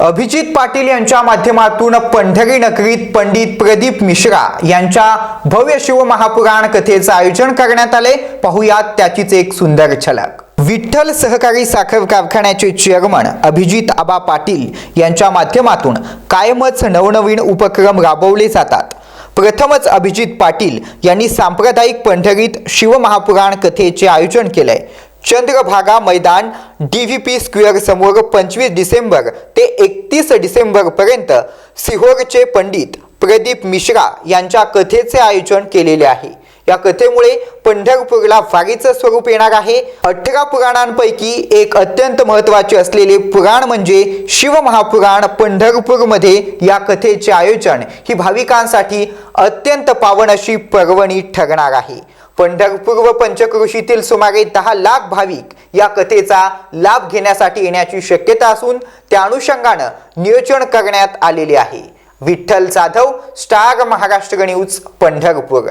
अभिजित पाटील यांच्या माध्यमातून पंढरी नगरीत पंडित प्रदीप मिश्रा यांच्या भव्य शिव महापुराण कथेचं आयोजन करण्यात आले. पाहुयात त्याचीच एक सुंदर झलक. विठ्ठल सहकारी साखर कारखान्याचे चेअरमन अभिजित आबा पाटील यांच्या माध्यमातून कायमच नवनवीन उपक्रम राबवले जातात. प्रथमच अभिजित पाटील यांनी सांप्रदायिक पंढरीत शिवमहापुराण कथेचे आयोजन केलंय. चंद्रभागा मैदान डी व्ही पी स्क्वेअर समोर पंचवीस डिसेंबर ते एकतीस डिसेंबर पर्यंत सिहोरचे पंडित प्रदीप मिश्रा यांच्या कथेचे आयोजन केलेले आहे. या कथेमुळे पंढरपूरला वारीचं स्वरूप येणार आहे. अठरा पुराणांपैकी एक अत्यंत महत्त्वाचे असलेले पुराण म्हणजे शिवमहापुराण पंढरपूरमध्ये या कथेचे आयोजन. ही भाविकांसाठी अत्यंत पावन अशी पर्वणी ठरणार आहे. पंढरपूर व पंचकृषीतील सुमारे दहा लाख भाविक या कथेचा लाभ घेण्यासाठी येण्याची शक्यता असून त्या अनुषंगानं नियोजन करण्यात आलेले आहे. Vitthal Jadhav star Maharashtra news Pandharpur.